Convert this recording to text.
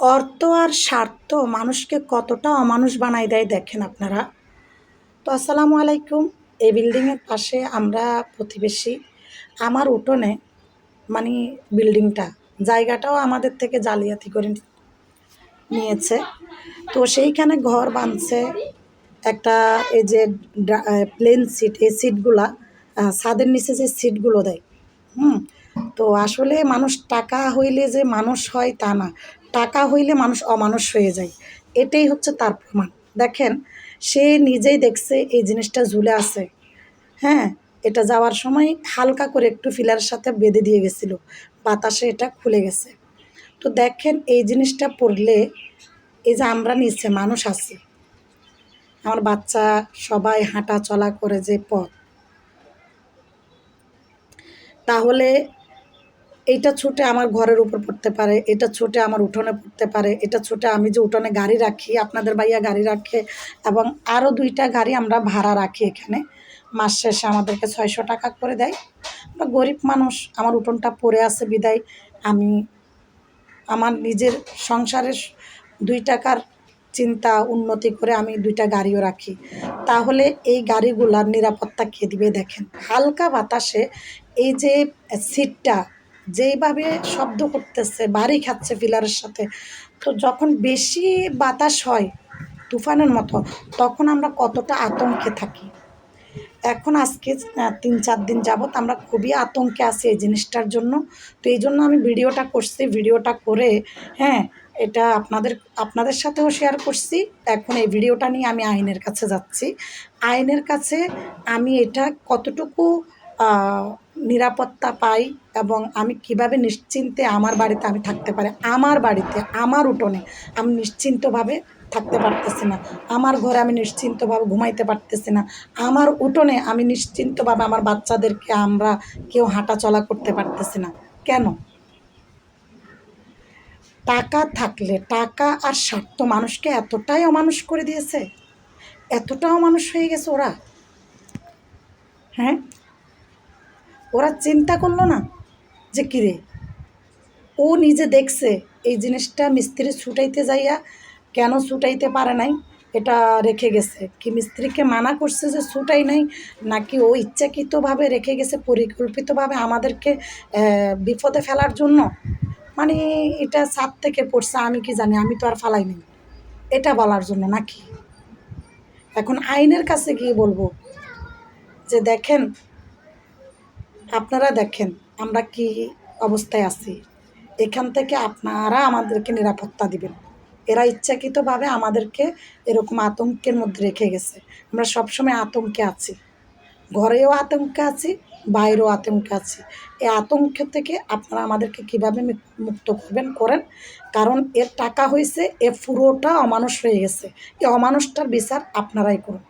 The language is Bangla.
অর্থ আর স্বার্থ মানুষকে কতটা অমানুষ বানাই দেয় দেখেন আপনারা। তো আসসালামু আলাইকুম। এই বিল্ডিংয়ের পাশে আমরা প্রতিবেশী। আমার উঠোনে মানে বিল্ডিংটা, জায়গাটাও আমাদের থেকে জালিয়াতি করে নিয়েছে। তো সেইখানে ঘর বাঁধছে একটা এই যে প্লেন সিট এই সিটগুলা ছাদের নিচে যে সিটগুলো দেয়, হুম? তো আসলে মানুষ টাকা হইলে যে মানুষ হয় তা না। টাকা হইলে মানুষ অমানুষ হয়ে যায়। এটাই হচ্ছে তার প্রমাণ। দেখেন, সে নিজেই দেখছে এই জিনিসটা ঝুলে আছে। হ্যাঁ এটা যাওয়ার সময় হালকা করে একটু ফিলার সাথে বেঁধে দিয়ে গেছিল। বাতাসে এটা খুলে গেছে। তো দেখেন, এই জিনিসটা পড়লে এই যে আমরা নিচে মানুষ আছি। আমার বাচ্চা সবাই হাঁটা চলা করে যে পথ। তাহলে এইটা ছুটে আমার ঘরের উপর পড়তে পারে, এটা ছুটে আমার উঠোনে পড়তে পারে, এটা ছুটে আমি যে উঠোনে গাড়ি রাখি, আপনাদের ভাইয়া গাড়ি রাখে এবং আরও দুইটা গাড়ি আমরা ভাড়া রাখি এখানে। মাস শেষে আমাদেরকে ছয়শো টাকা করে দেয়। আমরা গরিব মানুষ, আমার উঠোনটা পড়ে আছে বিদায়। আমি আমার নিজের সংসারের দুই টাকার চিন্তা উন্নতি করে আমি দুইটা গাড়িও রাখি। তাহলে এই গাড়িগুলার নিরাপত্তা কে দিবে দেখেন? হালকা বাতাসে এই যে সিটটা যেইভাবে শব্দ করতেছে, বাড়ি খাচ্ছে পিলারের সাথে, তো যখন বেশি বাতাস হয় তুফানের মতো, তখন আমরা কতটা আতঙ্কে থাকি। এখন আজকে তিন চার দিন যাবত আমরা খুবই আতঙ্কে আছি এই জিনিসটার জন্য। তো এই জন্য আমি ভিডিওটা করছি, ভিডিওটা করে হ্যাঁ এটা আপনাদের আপনাদের সাথেও শেয়ার করছি। এখন এই ভিডিওটা নিয়ে আমি আইনের কাছে যাচ্ছি। আইনের কাছে আমি এটা কতটুকু নিরাপত্তা পাই এবং আমি কীভাবে নিশ্চিন্তে আমার বাড়িতে আমি থাকতে পারি? আমার বাড়িতে, আমার উঠোনে আমি নিশ্চিন্তভাবে থাকতে পারতেছি না। আমার ঘরে আমি নিশ্চিন্তভাবে ঘুমাইতে পারতেছি না। আমার উঠোনে আমি নিশ্চিন্তভাবে আমার বাচ্চাদেরকে আমরা কেউ হাঁটা চলা করতে পারতেছি না। কেন? টাকা থাকলে, টাকা আর স্বার্থ মানুষকে এতটাই অমানুষ করে দিয়েছে। এতটাও মানুষ হয়ে গেছে ওরা। হ্যাঁ? ওরা চিন্তা করল না যে কিরে ও নিজে দেখছে এই জিনিসটা মিস্ত্রি ছুটাইতে যাইয়া কেন ছুটাইতে পারে নাই? এটা রেখে গেছে। কি মিস্ত্রিকে মানা করছে যে ছুটাই নাই? নাকি ও ইচ্ছাকৃতভাবে রেখে গেছে, পরিকল্পিতভাবে আমাদেরকে বিপদে ফেলার জন্য? মানে এটা ছাদ থেকে পড়ছে, আমি কি জানি, আমি তো আর ফালাই নাই এটা বলার জন্য নাকি? এখন আইনের কাছে গিয়ে বলব? যে দেখেন আপনারা দেখেন, আমরা কি অবস্থায় আছি। এখান থেকে আপনারা আমাদেরকে নিরাপত্তা দিবেন। এরা ইচ্ছাকৃতভাবে আমাদেরকে এরকম আতঙ্কের মধ্যে রেখে গেছে। আমরা সবসময় আতঙ্কে আছি। ঘরেও আতঙ্কে আছি, বাইরেও আতঙ্কে আছি। এই আতঙ্ক থেকে আপনারা আমাদেরকে কীভাবে মুক্ত করবেন, করেন? কারণ এর টাকা হয়েছে, এ পুরোটা অমানুষ হয়ে গেছে। এই অমানুষটার বিচার আপনারাই করুন।